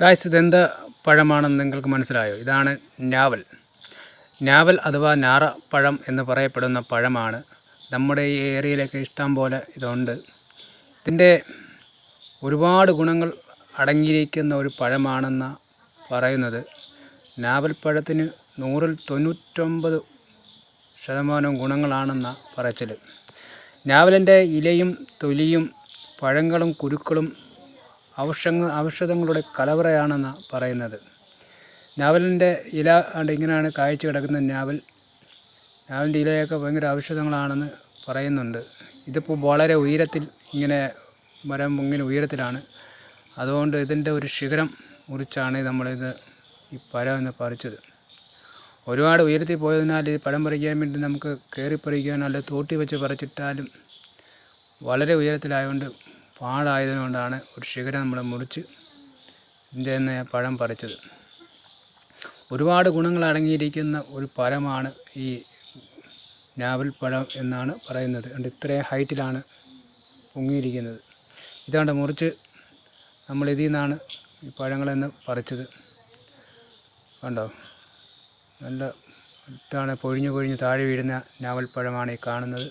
കായ്സ് ഇതെന്ത് പഴമാണെന്ന് നിങ്ങൾക്ക് മനസ്സിലായോ? ഇതാണ് ഞാവൽ ഞാവൽ അഥവാ ഞാറപ്പഴം എന്ന് പറയപ്പെടുന്ന പഴമാണ്. നമ്മുടെ ഈ ഏരിയയിലൊക്കെ ഇഷ്ടം പോലെ ഇതുണ്ട്. ഇതിന്റെ ഒരുപാട് ഗുണങ്ങൾ അടങ്ങിയിരിക്കുന്ന ഒരു പഴമാണെന്ന് പറയുന്നത്. ഞാവൽ പഴത്തിന് നൂറിൽ തൊണ്ണൂറ്റൊമ്പത് ശതമാനം ഗുണങ്ങളാണെന്ന പറച്ചിൽ ഞാവലിന്റെ ഇലയും തൊലിയും പഴങ്ങളും കുരുക്കളും ഔഷധ ഔഷധങ്ങളുടെ കലവറയാണെന്ന് പറയുന്നത്. ഞാവലിന്റെ ഇല ആണ്ട് ഇങ്ങനെയാണ് കാഴ്ച കിടക്കുന്ന നാവൽ. ഞാവലിന്റെ ഇലയൊക്കെ ഭയങ്കര ഔഷധങ്ങളാണെന്ന് പറയുന്നുണ്ട്. ഇതിപ്പോൾ വളരെ ഉയരത്തിൽ ഇങ്ങനെ മരം ഇങ്ങനെ ഉയരത്തിലാണ്. അതുകൊണ്ട് ഇതിന്റെ ഒരു ശിഖരം മുറിച്ചാണ് നമ്മളിത് ഈ പഴം എന്ന് പറിച്ചത്. ഒരുപാട് ഉയരത്തിൽ പോയതിനാൽ ഈ പഴം പറിക്കാൻ വേണ്ടി നമുക്ക് കയറി പറിക്കാനോ തോട്ടി വെച്ച് പറിച്ചിട്ടാലും വളരെ ഉയരത്തിലായതുകൊണ്ട് പാടായതുകൊണ്ടാണ് ഒരു ശിഖരം നമ്മൾ മുറിച്ച് ഇതിന്റെ നിന്ന് പഴം പറിച്ചത്. ഒരുപാട് ഗുണങ്ങൾ അടങ്ങിയിരിക്കുന്ന ഒരു പഴമാണ് ഈ നാവൽ പഴം എന്നാണ് പറയുന്നത്. അതുകൊണ്ട് ഇത്രയും ഹൈറ്റിലാണ് പൊങ്ങിയിരിക്കുന്നത്. ഇതാണ്ട് മുറിച്ച് നമ്മൾ ഇതിൽ നിന്നാണ് ഈ പഴങ്ങളെന്ന് പറിച്ചത്. കണ്ടോ? നല്ല ഇതാണ് പൊഴിഞ്ഞു പൊഴിഞ്ഞ് താഴെ വീഴുന്ന ഞാവൽപ്പഴമാണ് ഈ കാണുന്നത്.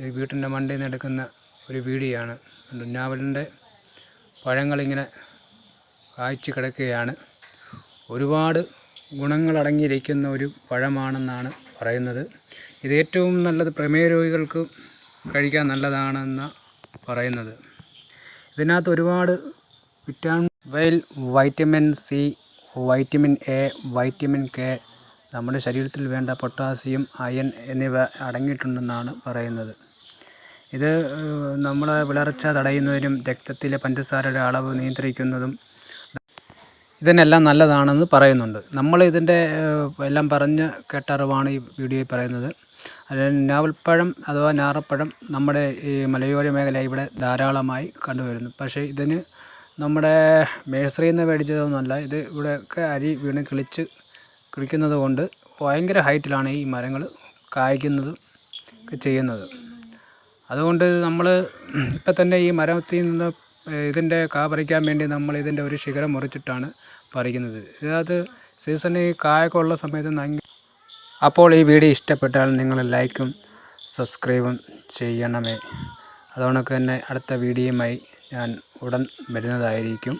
ഈ വീട്ടിന്റെ മണ്ടയിൽ നിന്ന് എടുക്കുന്ന ഒരു വീഡിയോയാണ്. ഞാവലിന്റെ പഴങ്ങളിങ്ങനെ കായ്ച്ചു കിടക്കുകയാണ്. ഒരുപാട് ഗുണങ്ങളടങ്ങിയിരിക്കുന്ന ഒരു പഴമാണെന്നാണ് പറയുന്നത്. ഇത് ഏറ്റവും നല്ലത് പ്രമേയ രോഗികൾക്ക് കഴിക്കാൻ നല്ലതാണെന്ന് പറയുന്നത്. ഇതിനകത്ത് ഒരുപാട് വിറ്റാമിൻ വെയിൽ vitamin C vitamin A vitamin K നമ്മുടെ ശരീരത്തിൽ വേണ്ട പൊട്ടാസ്യം അയൺ എന്നിവ അടങ്ങിയിട്ടുണ്ടെന്നാണ് പറയുന്നത്. ഇത് നമ്മളെ വിളർച്ച തടയുന്നതിനും രക്തത്തിലെ പഞ്ചസാരയുടെ അളവ് നിയന്ത്രിക്കുന്നതും ഇതിനെല്ലാം നല്ലതാണെന്ന് പറയുന്നുണ്ട്. നമ്മൾ ഇതിന്റെ എല്ലാം പറഞ്ഞ് കേട്ടറിവാണ് ഈ വീഡിയോയിൽ പറയുന്നത്. അതായത് ഞാവൽപ്പഴം അഥവാ ഞാറപ്പഴം നമ്മുടെ ഈ മലയോര മേഖല ഇവിടെ ധാരാളമായി കണ്ടുവരുന്നു. പക്ഷേ ഇതിന് നമ്മുടെ മേഴ്സറിയിൽ നിന്ന് മേടിച്ചതൊന്നുമല്ല ഇത് ഇവിടെയൊക്കെ അരി വീണ് കിളിച്ച് കിളിക്കുന്നത് കൊണ്ട് ഭയങ്കര ഹൈറ്റിലാണ് ഈ മരങ്ങൾ കായ്ക്കുന്നതും ചെയ്യുന്നത്. അതുകൊണ്ട് നമ്മൾ ഇപ്പം തന്നെ ഈ മരത്തിൽ നിന്ന് ഇതിന്റെ കാ പറിക്കാൻ വേണ്ടി നമ്മൾ ഇതിന്റെ ഒരു ശിഖരം മുറിച്ചിട്ടാണ് പറിക്കുന്നത്. ഇതിനകത്ത് സീസണിൽ കായൊക്കെ ഉള്ള സമയത്ത് നങ്ങി അപ്പോൾ ഈ വീഡിയോ ഇഷ്ടപ്പെട്ടാൽ നിങ്ങൾ ലൈക്കും സബ്സ്ക്രൈബും ചെയ്യണമേ. അതുകൊണ്ടൊക്കെ തന്നെ അടുത്ത വീഡിയോയുമായി ഞാൻ ഉടൻ വരുന്നതായിരിക്കും.